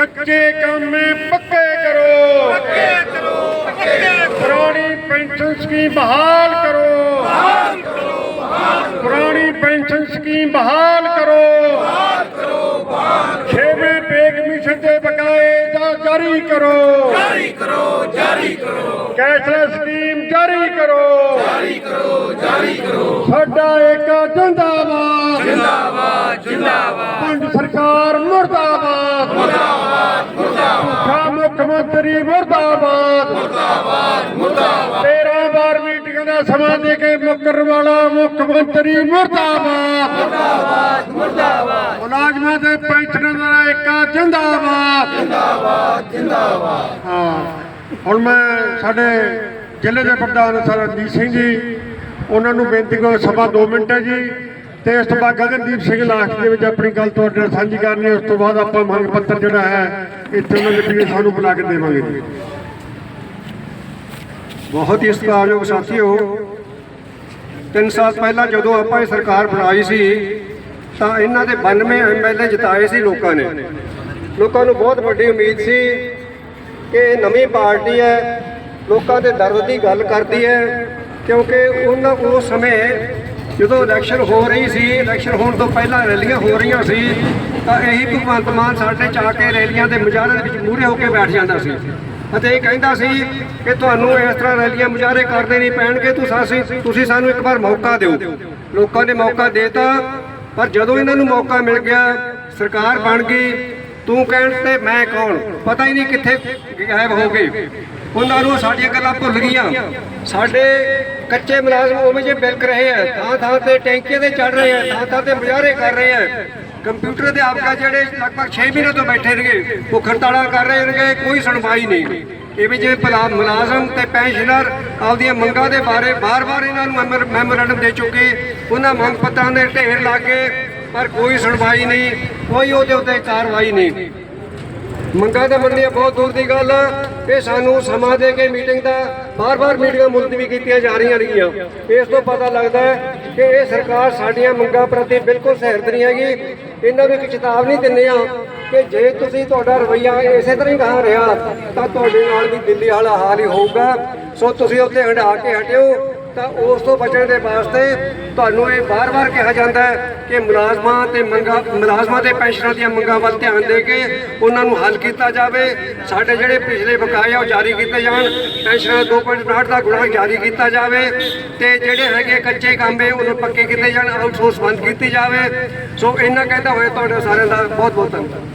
ਕੱਚੇ ਕੰਮੇ ਪੱਕੇ ਕਰੋ। ਪੱਕੇ ਕਰੋ ਪੱਕੇ ਕਰੋ। ਪੁਰਾਣੀ ਪੈਨਸ਼ਨ ਸਕੀਮ ਬਹਾਲ ਕਰੋ। ਬਹਾਲ ਕਰੋ ਪੁਰਾਣੀ ਪੈਨਸ਼ਨ ਸਕੀਮ ਬਹਾਲ ਕਰੋ। ਬਹਾਲ ਕਰੋ ਬਹਾਲ ਛੇਵੇਂ ਪੇ ਕਮਿਸ਼ਨ ਦੇ ਬਕਾਏ ਦਾ ਜਾਰੀ ਕਰੋ। ਜਾਰੀ ਕਰੋ ਜਾਰੀ ਕਰੋ। ਕੈਸ਼ਲੈਸ ਸਕੀਮ ਜਾਰੀ ਕਰੋ। ਜਾਰੀ ਕਰੋ ਜਾਰੀ ਕਰੋ। ਸਾਡਾ ਏਕਾ ਜਿੰਦਾਬਾਦ। ਜਿੰਦਾਬਾਦ ਜਿੰਦਾਬਾਦ। ਪੰਜ ਸਰਕਾਰ ਮੁਰਦਾਬਾਦ। ਮੁੱਖ ਮੰਤਰੀ ਮੁਰਦਾਬਾਦ। ਮੁਰਦਾਬਾਦ ਮੁਰਦਾਬਾਦ। 13 ਵਾਰ ਮੀਟਿੰਗਾਂ ਦਾ ਸਮਾਂ ਦੇ ਕੇ ਮੁੱਕਰ ਵਾਲਾ ਮੁੱਖ ਮੰਤਰੀ ਮੁਰਦਾਬਾਦ। ਮੁਰਦਾਬਾਦ ਮੁਰਦਾਬਾਦ। ਮੁਲਾਜ਼ਮਾਂ ਦੇ ਪੈਨਸ਼ਨਾਂ ਦਾ ਏਕਾ ਜਿੰਦਾਬਾਦ। ਜਿੰਦਾਬਾਦ ਜਿੰਦਾਬਾਦ। ਹਾਂ। ਹੁਣ ਮੈਂ ਸਾਡੇ ਜ਼ਿਲ੍ਹੇ ਦੇ ਪ੍ਰਧਾਨ ਸਰ ਰਣਜੀਤ ਸਿੰਘ ਜੀ ਉਹਨਾਂ ਨੂੰ ਬੇਨਤੀ ਕਰੋ ਸਭਾ 2 ਮਿੰਟ ਹੈ ਜੀ। ਤੇ ਇਸ ਤੋਂ ਬਾਅਦ ਗਗਨਦੀਪ ਸਿੰਘ ਲਾਸਟ ਦੇ ਵਿੱਚ ਆਪਣੀ ਗੱਲ ਤੁਹਾਡੇ ਨਾਲ ਸਾਂਝੀ ਕਰਨੀ ਹੈ। ਉਸ ਤੋਂ ਬਾਅਦ ਆਪਾਂ ਮੰਗ ਪੱਤਰ ਜਿਹੜਾ ਹੈ, ਇੱਥੇ ਉਹਨਾਂ ਦੇ ਸਾਨੂੰ ਬੁਲਾ ਕੇ ਦੇਵਾਂਗੇ ਬਹੁਤ ਹੀ ਸਤਿਕਾਰਯੋਗ ਸਾਥੀਓ, ਤਿੰਨ ਸਾਲ ਪਹਿਲਾਂ ਜਦੋਂ ਆਪਾਂ ਇਹ ਸਰਕਾਰ ਬਣਾਈ ਸੀ, ਤਾਂ ਇਹਨਾਂ ਦੇ 92 ਐਮਐਲਏ ਜਿਤਾਏ ਸੀ ਲੋਕਾਂ ਨੇ। ਲੋਕਾਂ ਨੂੰ ਬਹੁਤ ਵੱਡੀ ਉਮੀਦ ਸੀ ਕਿ ਨਵੀਂ ਪਾਰਟੀ ਹੈ। ਲੋਕਾਂ ਦੇ ਦਰਦ ਦੀ ਗੱਲ ਕਰਦੀ ਹੈ, ਕਿਉਂਕਿ ਉਹਨਾਂ ਉਸ ਸਮੇਂ ਜਦੋਂ ਇਲੈਕਸ਼ਨ ਹੋ ਰਹੀ ਸੀ ਇਲੈਕਸ਼ਨ ਹੋਣ ਤੋਂ ਪਹਿਲਾਂ ਰੈਲੀਆਂ ਹੋ ਰਹੀਆਂ ਸੀ, ਤਾਂ ਇਹੀ ਭਗਵੰਤ ਮਾਨ ਸਾਡੇ ਚ ਆ ਕੇ ਰੈਲੀਆਂ ਦੇ ਮੁਜ਼ਾਹਰੇ ਦੇ ਵਿੱਚ ਮੂਹਰੇ ਹੋ ਕੇ ਬੈਠ ਜਾਂਦਾ ਸੀ। ਅਤੇ ਇਹ ਕਹਿੰਦਾ ਸੀ ਕਿ ਤੁਹਾਨੂੰ ਇਸ ਤਰ੍ਹਾਂ ਰੈਲੀਆਂ ਮੁਜ਼ਾਹਰੇ ਕਰਨੇ ਨਹੀਂ ਪੈਣਗੇ ਤੁਸੀਂ ਤੁਸੀਂ ਸਾਨੂੰ ਇੱਕ ਵਾਰ ਮੌਕਾ ਦਿਓ। ਲੋਕਾਂ ਨੇ ਮੌਕਾ ਦੇਤਾ, ਪਰ ਜਦੋਂ ਇਹਨਾਂ ਨੂੰ ਮੌਕਾ ਮਿਲ ਗਿਆ, ਸਰਕਾਰ ਬਣ ਗਈ। ਤੂੰ ਕਹਿਣ ਤੇ ਮੈਂ ਕੌਣ? ਪਤਾ ਹੀ ਨਹੀਂ ਕਿੱਥੇ ਗਾਇਬ ਹੋ ਗਏ। ਉਹਨਾਂ ਨੂੰ ਸਾਡੀਆਂ ਗੱਲਾਂ ਭੁੱਲ ਗਈਆਂ। ਸਾਡੇ ਕੱਚੇ ਮੁਲਾਜ਼ਮ ਉਵੇਂ ਜੇ ਬਿਲਕ ਰਹੇ ਆ, ਥਾਂ ਥਾਂ ਤੇ ਟੈਂਕੀਆਂ ਤੇ ਚੜ ਰਹੇ ਆ, ਥਾਂ ਥਾਂ ਤੇ ਮੁਜ਼ਾਹਰੇ ਕਰ ਰਹੇ ਆ। ਕੰਪਿਊਟਰ ਦੇ ਜਿਹੜੇ ਲਗਭਗ 6 ਮਹੀਨੇ ਤੋਂ ਬੈਠੇ ਨੇਗੇ ਉਹ ਖੜਤਾੜਾ ਕਰ ਰਹੇ ਨੇਗੇ ਕੋਈ ਸੁਣਵਾਈ ਨਹੀਂ। ਇਵੇਂ ਜਿਵੇਂ ਭਲਾ ਮੁਲਾਜ਼ਮ ਤੇ ਪੈਨਸ਼ਨਰ ਆਪਦੀਆਂ ਮੰਗਾਂ ਦੇ ਬਾਰੇ ਬਾਰ-ਬਾਰ ਇਹਨਾਂ ਨੂੰ ਮੈਮਰ- ਮੈਮੋਰੰਡਮ ਦੇ ਚੁੱਕੇ, ਉਹਨਾਂ ਮੰਗ ਪੱਤਰਾਂ ਦੇ ਢੇਰ ਲਾਗੇ ਪਰ ਕੋਈ ਸੁਣਵਾਈ ਨਹੀਂ, ਕੋਈ ਉਹਦੇ ਉੱਤੇ ਕਾਰਵਾਈ ਨਹੀਂ। ਮੰਗਾਂ ਤਾਂ ਮੰਨੀਆਂ ਬਹੁਤ ਦੂਰ ਦੀ ਗੱਲ ਆ। ਇਹ ਸਾਨੂੰ ਸਮਾਂ ਦੇ ਕੇ ਮੀਟਿੰਗ ਦਾ ਬਾਰ-ਬਾਰ ਮੀਟਿੰਗਾਂ ਮੁਲਤਵੀ ਕੀਤੀਆਂ ਜਾ ਰਹੀਆਂ ਨੇਗੀਆਂ। ਇਸ ਤੋਂ ਪਤਾ ਲੱਗਦਾ ਹੈ ਕਿ ਇਹ ਸਰਕਾਰ ਸਾਡੀਆਂ ਮੰਗਾਂ ਪ੍ਰਤੀ ਬਿਲਕੁਲ ਸਹਿਮਤ ਨਹੀਂ ਹੈਗੀ। ਇਹਨਾਂ ਨੂੰ ਇੱਕ ਚੇਤਾਵਨੀ ਦਿੰਦੇ ਆ ਕਿ ਜੇ ਤੁਸੀਂ ਤੁਹਾਡਾ ਰਵੱਈਆ ਇਸੇ ਤਰ੍ਹਾਂ ਹੀ ਕਹਾ ਰਿਹਾ, ਤਾਂ ਤੁਹਾਡੇ ਨਾਲ ਵੀ ਦਿੱਲੀ ਵਾਲਾ ਹਾਲ ਹੀ ਹੋਊਗਾ। ਸੋ ਤੁਸੀਂ ਉੱਥੇ ਹਟਾ ਕੇ ਹਟਿਓ। ਤਾਂ ਉਸ ਤੋਂ ਬਚਣ ਦੇ ਵਾਸਤੇ ਤੁਹਾਨੂੰ ਇਹ ਬਾਰ-ਬਾਰ ਕਿਹਾ ਜਾਂਦਾ ਹੈ ਕਿ ਮੁਲਾਜ਼ਮਾਂ ਤੇ ਮੰਗਾਂ ਮੁਲਾਜ਼ਮਾਂ ਤੇ ਪੈਨਸ਼ਨਾਂ ਦੀਆਂ ਮੰਗਾਂ ਵੱਲ ਧਿਆਨ ਦੇ ਕੇ ਉਹਨਾਂ ਨੂੰ ਹੱਲ ਕੀਤਾ ਜਾਵੇ। ਸਾਡੇ ਜਿਹੜੇ ਪਿਛਲੇ ਬਕਾਏ ਆ ਉਹ ਜਾਰੀ ਕੀਤੇ ਜਾਣ। ਪੈਨਸ਼ਨਾਂ 2.62 ਦਾ ਗੁਣਾ ਜਾਰੀ ਕੀਤਾ ਜਾਵੇ ਤੇ ਜਿਹੜੇ ਹੈਗੇ ਕੱਚੇ ਕਾਮੇ ਉਹਨੂੰ ਪੱਕੇ ਕੀਤੇ ਜਾਣ, ਆਊਟਸੋਰਸ ਬੰਦ ਕੀਤੀ ਜਾਵੇ। ਸੋ ਇਹਨਾਂ ਕਹਿੰਦਾ ਹੋਇਆ ਤੁਹਾਡਾ ਸਾਰਿਆਂ ਦਾ ਬਹੁਤ ਬਹੁਤ ਧੰਨਵਾਦ।